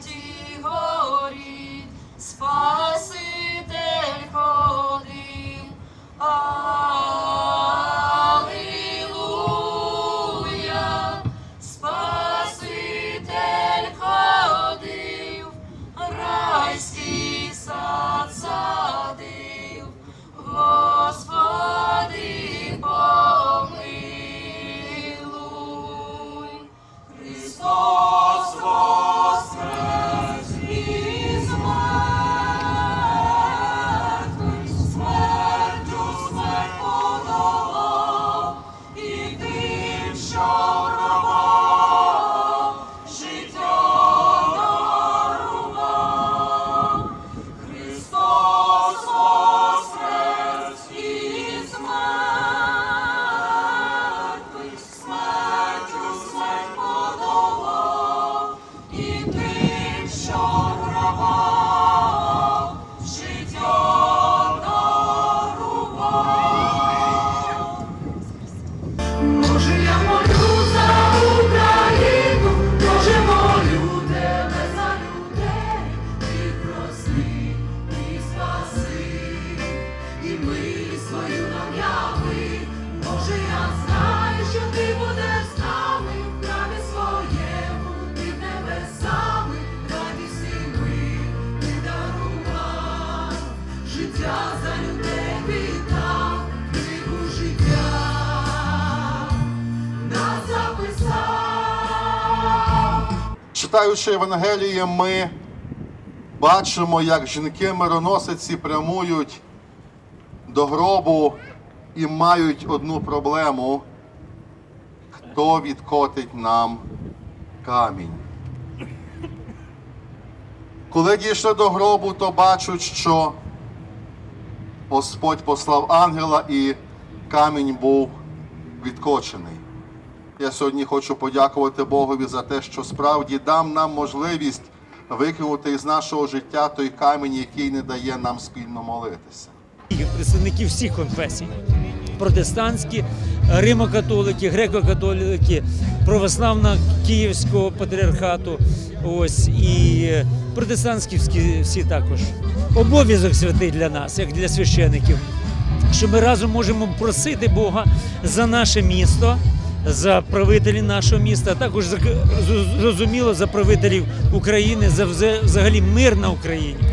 Patrick. Милість свою нам яви. Боже, я знаю, що ти будеш з в храмі своєму, під небесами, радісні ми ти дарував, життя за людей віддав, книгу життя нас записав. Читаючи Євангеліє, ми бачимо, як жінки-мироносиці прямують до гробу і мають одну проблему. Хто відкотить нам камінь? Коли дійшли до гробу, то бачать, що Господь послав ангела і камінь був відкочений. Я сьогодні хочу подякувати Богові за те, що справді дам нам можливість викинути із нашого життя той камінь, який не дає нам спільно молитися. Представники всіх конфесій: протестантські, римокатолики, греко-католики, православна Київського патріархату, ось і протестантські всі, також. Обов'язок святий для нас, як для священиків, що ми разом можемо просити Бога за наше місто. За правителів нашого міста, а також зрозуміло за правителів України, за взагалі мир на Україні.